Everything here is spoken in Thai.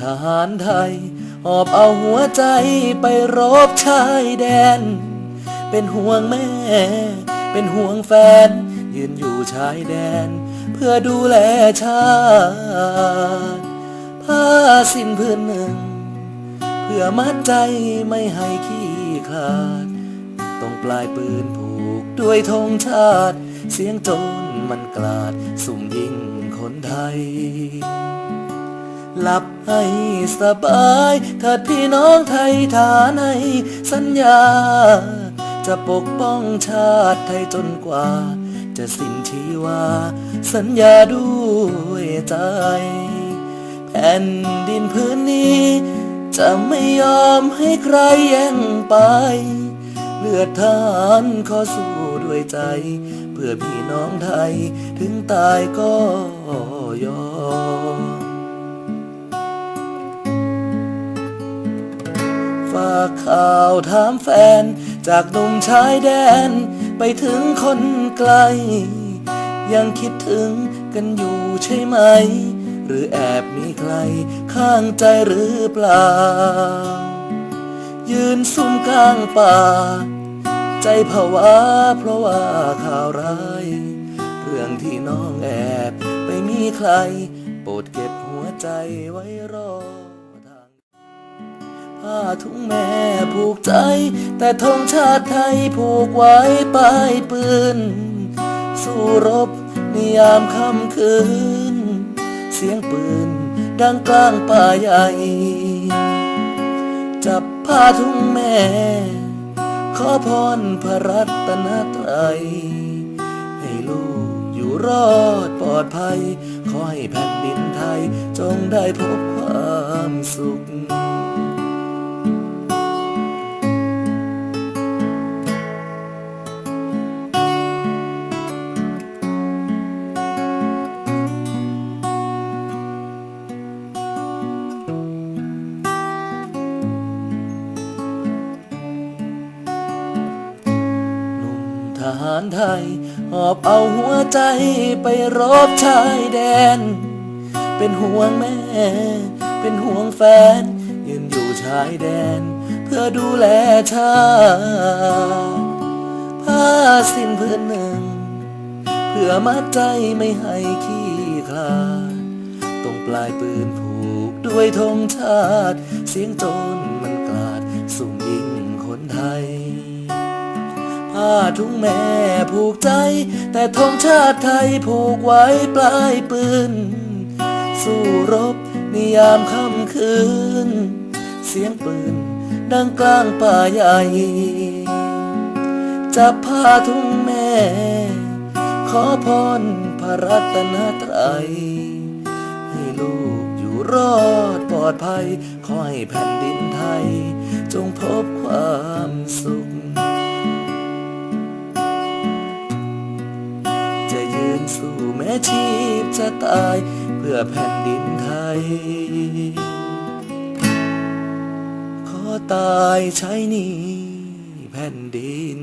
ทหารไทย หอบเอาหัวใจไปรบชายแดน เป็นห่วงแม่ เป็นห่วงแฟน ยืนอยู่ชายแดน เพื่อดูแลชาติผ้าสิ้นพื้นหนึ่ง เพื่อมัดใจไม่ให้ขี้ขาดต้องปลายปืนผูกด้วยธงชาติ เสียงโจรมันกลาด สุ่มยิงคนไทย หลับให้สบายเถิดพี่น้องไทยฐานให้สัญญา จะปกป้องชาติไทยจนกว่า จะสิ้นชีวา สัญญาด้วยใจ แผ่นดินพื้นนี้ จะไม่ยอมให้ใครแย่งไป เลือดทารขอสู้ด้วยใจ เพื่อพี่น้องไทยถึงตายก็ยอม ฝากข่าวถามแฟน จากหนุ่มชายแดน ไปถึงคนไกล ยังคิดถึงกันอยู่ใช่ไหม หรือแอบมีใครข้างใจหรือเปล่า ยืนซุ่มกลางป่า ใจผวาเพราะว่าข่าวร้าย เรื่องที่น้องแอบไปมีใคร โปรดเก็บหัวใจไว้รอ ผ้าถุงแม่ผูกใจ แต่ธงชาติไทยผูกไว้ปลายปืน สู้รบในยามค่ำคืน เสียงปืนดังกลางป่าใหญ่ จับผ้าถุงแม่ ขอพรพระรัตนตรัย ให้ลูกอยู่รอดปลอดภัย ขอให้แผ่นดินไทยจงได้พบความสุข หารไทย หอบเอาหัวใจไปรบชายแดน เป็นห่วงแม่ เป็นห่วงแฟน ยืนอยู่ชายแดน เพื่อดูแลชาติผ้าสิ้นพื้นหนึ่ง เพื่อมัดใจไม่ให้ขี้คลาดตรงปลายปืนผูกด้วยธงชาติ เสียงโจรมันกลาดสุ่มยิงคนไทย ผ้าถุงแม่ผูกใจ แต่ธงชาติไทยผูกไว้ปลายปืน สู้รบในยามค่ำคืน เสียงปืนดังกลางป่าใหญ่จับผ้าถุงแม่ ขอพรพระรัตนตรัยให้ลูกอยู่รอดปลอดภัย ขอให้แผ่นดินไทย จงพบความสุข สู้แม้ชีพจะตาย เพื่อแผ่นดินไทย ขอตายใช้นี้แผ่นดิน